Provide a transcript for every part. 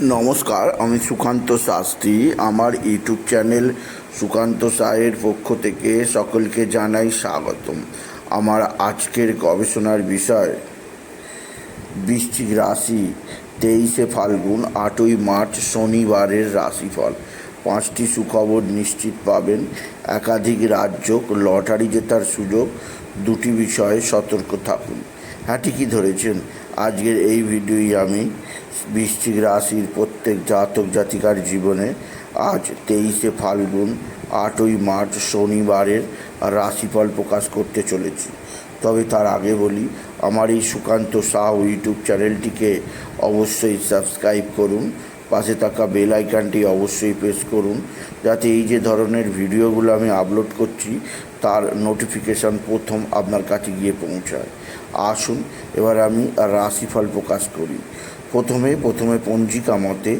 নমস্কার, আমি সুকান্ত শাস্ত্রী। আমার ইউটিউব চ্যানেল সুকান্ত সায়ের পক্ষ থেকে সকলকে জানাই স্বাগতম। আমার আজকের গবেষণার বিষয়, বৃশ্চিক রাশি, তেইশে ফাল্গুন, আটই মার্চ, শনিবারের রাশিফল। পাঁচটি সুখবর নিশ্চিত পাবেন। একাধিক রাজ্য লটারি জেতার সুযোগ, দুটি বিষয়ে সতর্ক থাকুন। হ্যাঁ ঠিকই ধরেছেন। আজকের এই ভিডিওই আমি বৃশ্চিক রাশির প্রত্যেক জাতক জাতিকার জীবনে আজ তেইশে ফাল্গুন, আটই মার্চ শনিবারের রাশিফল প্রকাশ করতে চলেছি। তবে তার আগে বলি, আমার এই সুকান্ত সাহ ইউটিউব চ্যানেলটিকে অবশ্যই সাবস্ক্রাইব করুন, পাশে থাকা বেল আইকনটি অবশ্যই প্রেস করুন, যাতে এই যে ধরনের ভিডিওগুলো আমি আপলোড করছি, তার নোটিফিকেশান প্রথম আপনার কাছে গিয়ে পৌঁছায়। আসুন, এবার আমি রাশিফল প্রকাশ করি। প্রথমে প্রথমে পঞ্জিকা মতে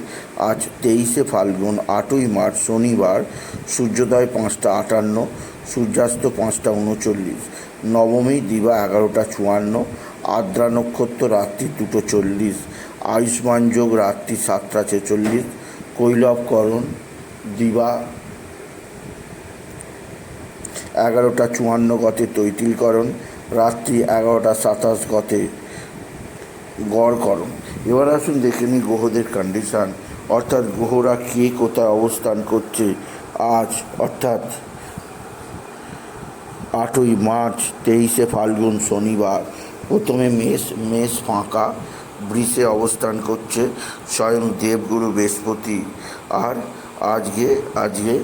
আজ তেইশে ফাল্গুন, আটই মার্চ শনিবার, সূর্যোদয় পাঁচটা আটান্ন, সূর্যাস্ত পাঁচটা উনচল্লিশ, নবমী দিবা এগারোটা চুয়ান্ন, আদ্রা নক্ষত্র রাত্রি দুটো চল্লিশ, আয়ুষ্মান যোগ রাত্রি সাতটা ছেচল্লিশ, কৈলবকরণ দিবা এগারোটা চুয়ান্ন গতে তৈতিলকরণ, রাত্রি এগারোটা সাতাশ গতে গড়করণ। এবার আসুন, দেখে নিই গ্রহদের কন্ডিশান অর্থাৎ গ্রহরা কে কোথায় অবস্থান করছে আজ, অর্থাৎ আটই মার্চ, তেইশে ফাল্গুন, শনিবার। প্রথমে মেষ মেষ ফাঁকা, বৃষে অবস্থান করছে স্বয়ং দেবগুরু বৃহস্পতি। আর আজকে আজকে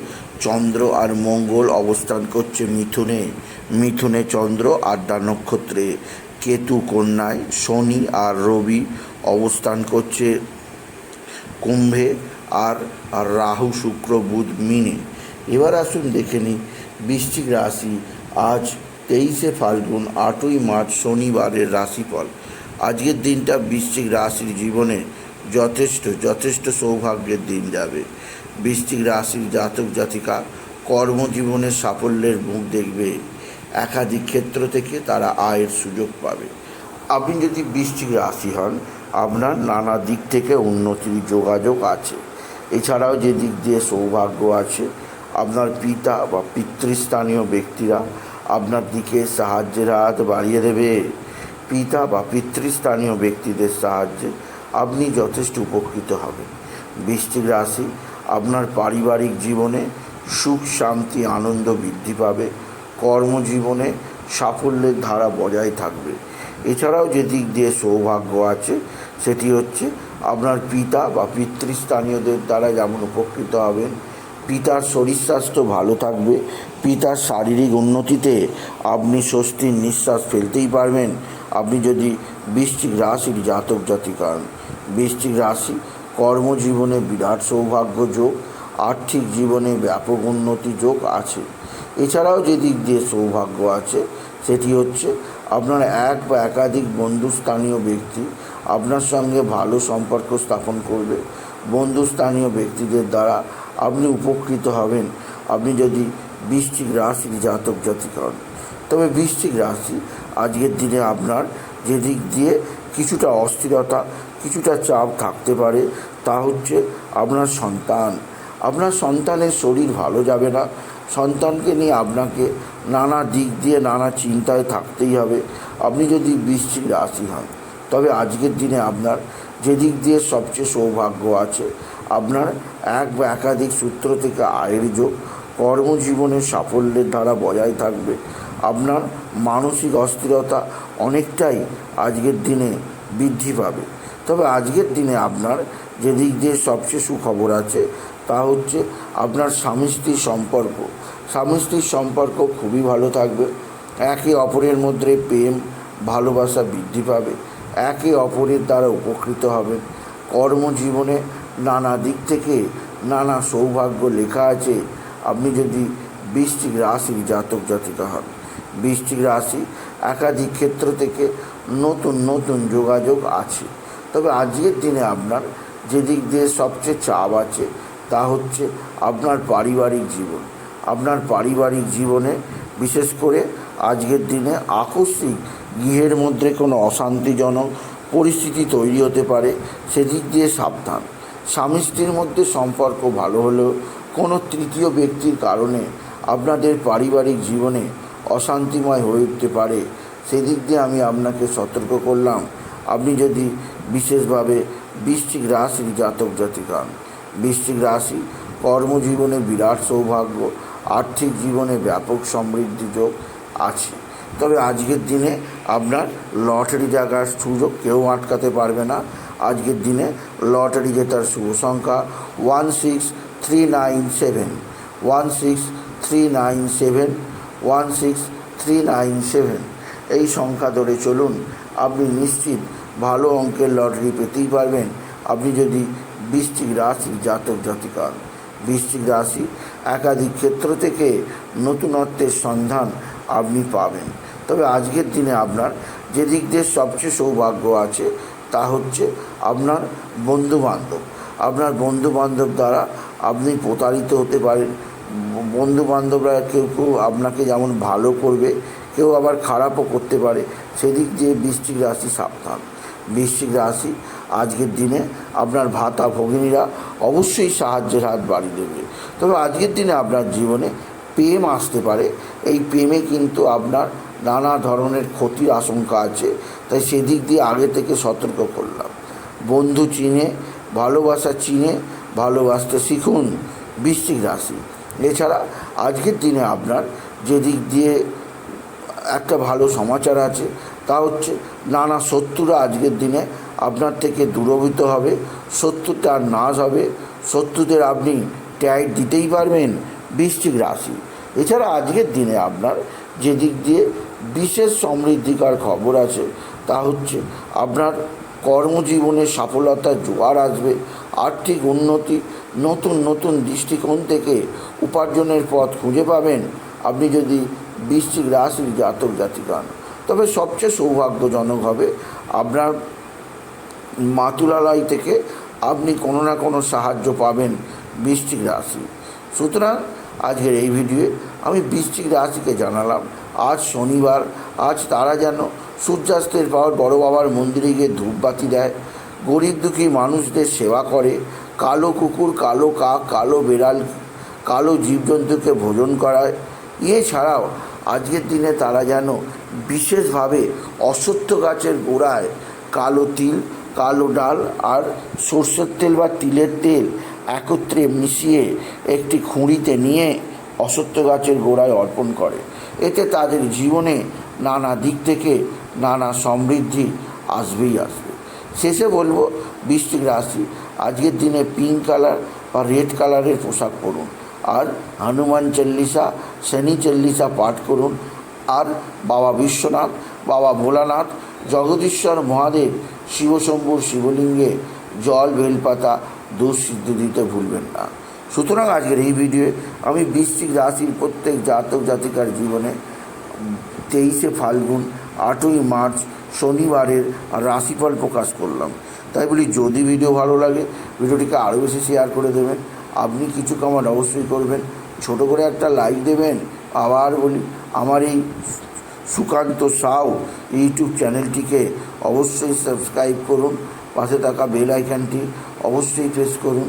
চন্দ্র আর মঙ্গল অবস্থান করছে মিথুনে। মিথুনে চন্দ্র আড্ডা নক্ষত্রে। কেতু কন্যায় শনি আর রবি অবস্থান করছে কুম্ভে আর রাহু, শুক্র, বুধ, মিনে। এবার আসুন দেখে নিই বৃশ্চিক রাশি। আজ তেইশে ফাল্গুন, আটই মার্চ, শনিবারের রাশিফল। আজকের দিনটা বৃশ্চিক রাশির জীবনে যথেষ্ট যথেষ্ট সৌভাগ্যের দিন যাবে। বৃশ্চিক রাশির জাতক জাতিকা কর্মজীবনে সাফল্যের মুখ দেখবে। একাধিক ক্ষেত্র থেকে তারা আয়ের সুযোগ পাবে। আপনি যদি বৃশ্চিক রাশি হন আপনার নানা দিক থেকে উন্নতির যোগাযোগ আছে। এছাড়াও যে দিক দিয়ে সৌভাগ্য আছে, আপনার পিতা বা পিতৃস্থানীয় ব্যক্তিরা আপনার দিকে সাহায্যের হাত বাড়িয়ে দেবে। পিতা বা পিতৃস্থানীয় ব্যক্তিদের সাহায্যে আপনি যথেষ্ট উপকৃত হবেন। বৃষ্টিক রাশি আপনার পারিবারিক জীবনে সুখ, শান্তি, আনন্দ বৃদ্ধি পাবে। কর্মজীবনে সাফল্যের ধারা বজায় থাকবে। এছাড়াও যে দিক দিয়ে সৌভাগ্য আছে সেটি হচ্ছে আপনার পিতা বা পিতৃস্থানীয়দের দ্বারা যেমন উপকৃত হবেন, পিতার শরীর স্বাস্থ্য ভালো থাকবে, পিতার শারীরিক উন্নতিতে আপনি স্বস্তির নিঃশ্বাস ফেলতেই পারবেন। আপনি যদি বৃষ্টিক রাশির জাতক জাতিকা বৃশ্চিক রাশি কর্মজীবনে বিরাট সৌভাগ্য যোগ, আর্থিক জীবনে ব্যাপক উন্নতি যোগ আছে। এছাড়াও যে দিক দিয়ে সৌভাগ্য আছে, সেটি হচ্ছে আপনার এক বা একাধিক বন্ধুস্থানীয় ব্যক্তি আপনার সঙ্গে ভালো সম্পর্ক স্থাপন করবে। বন্ধুস্থানীয় ব্যক্তিদের দ্বারা আপনি উপকৃত হবেন। আপনি যদি বৃশ্চিক রাশির জাতক জাতিক হন। তবে বৃশ্চিক রাশি আজকের দিনে আপনার যে দিক দিয়ে কিছুটা অস্থিরতা, কিছুটা চাপ থাকতে পারে, তা হচ্ছে আপনার সন্তান। আপনার সন্তানের শরীর ভালো যাবে না। সন্তানকে নিয়ে আপনাকে নানা দিক দিয়ে নানা চিন্তায় থাকতেই হবে। আপনি যদি বৃশ্চিক রাশি হন তবে আজকের দিনে আপনার যে দিক দিয়ে সবচেয়ে সৌভাগ্য আছে, আপনার এক বা একাধিক সূত্র থেকে আয়ের যোগ কর্মজীবনের সাফল্যের ধারা বজায় থাকবে। আপনার মানসিক অস্থিরতা অনেকটাই আজকের দিনে বৃদ্ধি পাবে। তবে আজকের দিনে আপনার যে দিক দিয়ে সবচেয়ে সুখবর আছে, তা হচ্ছে আপনার স্বামী স্ত্রীর সম্পর্ক। স্বামী স্ত্রীর সম্পর্ক খুবই ভালো থাকবে। একে অপরের মধ্যে প্রেম, ভালোবাসা বৃদ্ধি পাবে। একে অপরের দ্বারা উপকৃত হবেন কর্মজীবনে নানা দিক থেকে নানা সৌভাগ্য লেখা আছে। আপনি যদি বৃষ্টিক রাশির জাতক জাতিকা হন বৃষ্টিক রাশি একাধিক ক্ষেত্র থেকে নতুন নতুন যোগাযোগ আছে। তবে আজকের দিনে আপনার যে দিক দিয়ে সবচেয়ে চাপ আছে, তা হচ্ছে আপনার পারিবারিক জীবন। আপনার পারিবারিক জীবনে বিশেষ করে আজকের দিনে আকস্মিক গৃহের মধ্যে কোনো অশান্তিজনক পরিস্থিতি তৈরি হতে পারে, সেদিক দিয়ে সাবধান। স্বামী স্ত্রীর মধ্যে সম্পর্ক ভালো হলেও কোনো তৃতীয় ব্যক্তির কারণে আপনাদের পারিবারিক জীবনে অশান্তিময় হয়ে উঠতে পারে। সেদিক দিয়ে আমি আপনাকে সতর্ক করলাম, আপনি যদি বিশেষভাবে বৃশ্চিক রাশির জাতক জাতিকা হন। বৃশ্চিক রাশি কর্মজীবনে বিরাট সৌভাগ্য, আর্থিক জীবনে ব্যাপক সমৃদ্ধি যোগ আছে। তবে আজকের দিনে আপনার লটারি জাগার সুযোগ কেউ আটকাতে পারবে না। আজকের দিনে লটারি জেতার শুভ সংখ্যা one six three nine seven one six three nine seven one six three nine seven এই সংখ্যা ধরে চলুন, আপনি নিশ্চিত ভালো অঙ্কের লটারি পেতেই পারবেন। আপনি যদি বৃশ্চিক রাশি জাতক জাতিকা হন। বৃশ্চিক রাশি একাধিক ক্ষেত্র থেকে নতুনত্বের সন্ধান আপনি পাবেন। তবে আজকের দিনে আপনার যে দিক দিয়ে সবচেয়ে সৌভাগ্য আছে, তা হচ্ছে আপনার বন্ধুবান্ধব। আপনার বন্ধুবান্ধব দ্বারা আপনি প্রতারিত হতে পারেন। বন্ধু বান্ধবরা কেউ কেউ আপনাকে যেমন ভালো করবে, কেউ আবার খারাপও করতে পারে। সেদিক দিয়ে বৃশ্চিক রাশি সাবধান। বৃশ্চিক রাশি আজকের দিনে আপনার ভাতা ভগিনীরা অবশ্যই সাহায্যের হাত বাড়িয়ে দেবে। তবে আজকের দিনে আপনার জীবনে প্রেম আসতে পারে। এই প্রেমে কিন্তু আপনার নানা ধরনের ক্ষতির আশঙ্কা আছে। তাই সেদিক দিয়ে আগে থেকে সতর্ক করলাম। বন্ধু চিনে, ভালোবাসা চিনে, ভালোবাসতে শিখুন বৃশ্চিক রাশি। এছাড়া আজকের দিনে আপনার যে দিক দিয়ে একটা ভালো সমাচার আছে, তা হচ্ছে নানা শত্রুরা আজকের দিনে আপনার থেকে দূরভূত হবে, শত্রুতে আর নাশ হবে, শত্রুদের আপনি ট্যাগ দিতেই পারবেন বৃশ্চিক রাশি। এছাড়া আজকের দিনে আপনার যে দিক দিয়ে বিশেষ সমৃদ্ধিকার খবর আছে। তা হচ্ছে, আপনার কর্মজীবনে সফলতার জোয়ার আসবে, আর্থিক উন্নতি, নতুন নতুন দৃষ্টিকোণ থেকে উপার্জনের পথ খুঁজে পাবেন আপনি যদি বৃশ্চিক রাশির জাতক জাতিকা হন। তবে সবচেয়ে সৌভাগ্যজনক হবে আপনার মাতুলালয় থেকে আপনি কোনো না কোনো সাহায্য পাবেন বৃশ্চিক রাশি। সুতরাং আজকের এই ভিডিওয়ে আমি বৃশ্চিক রাশিকে জানালাম। আজ শনিবার, আজ তারা যেন সূর্যাস্তের পর বড় বাবার মন্দিরে গিয়ে ধূপবাতি দেয়। গরিব দুঃখী মানুষদের সেবা করে। কালো কুকুর, কালো কাক, কালো বেড়াল, কালো জীবজন্তুকে ভোজন করায়। এছাড়াও আজকের দিনে তারা যেন বিশেষভাবে অশ্বত্থ গাছের গোড়ায় কালো তিল, কালো ডাল আর সর্ষের তেল বা তিলের তেল একত্রে মিশিয়ে একটি খুঁড়িতে নিয়ে অশ্বত্থ গাছের গোড়ায় অর্পণ করে। এতে তাদের জীবনে নানা দিক থেকে নানা সমৃদ্ধি আসবেই আসবে। শেষে বলব বৃষ্টিক রাশি, আজকের দিনে পিঙ্ক কালার বা রেড কালারের পোশাক পরুন। আর হনুমান চল্লিশা শনি চল্লিশা পাঠ করুন। আর বাবা বিশ্বনাথ, বাবা ভোলানাথ, জগদীশ্বর মহাদেব, শিবশম্ভুর শিবলিঙ্গে জল, বেলপাতা দুঃসিদ্ধ দিতে ভুলবেন না। সুতরাং আজকের এই ভিডিওয়ে আমি বৃশ্চিক রাশির প্রত্যেক জাতক জাতিকার জীবনে তেইশে ফাল্গুন, আটই মার্চ শনিবারের রাশিফল প্রকাশ করলাম। তাই বলি, যদি ভিডিও ভালো লাগে, ভিডিওটিকে আরও বেশি শেয়ার করে দেবেন। আপনি কিছু কমেন্ট অবশ্যই করবেন। ছোট করে একটা লাইক দেবেন। আবার বলি, আমার এই সুকান্ত সাউ ইউটিউব চ্যানেলটিকে অবশ্যই সাবস্ক্রাইব করুন। পাশে থাকা বেল আইকনটি অবশ্যই প্রেস করুন।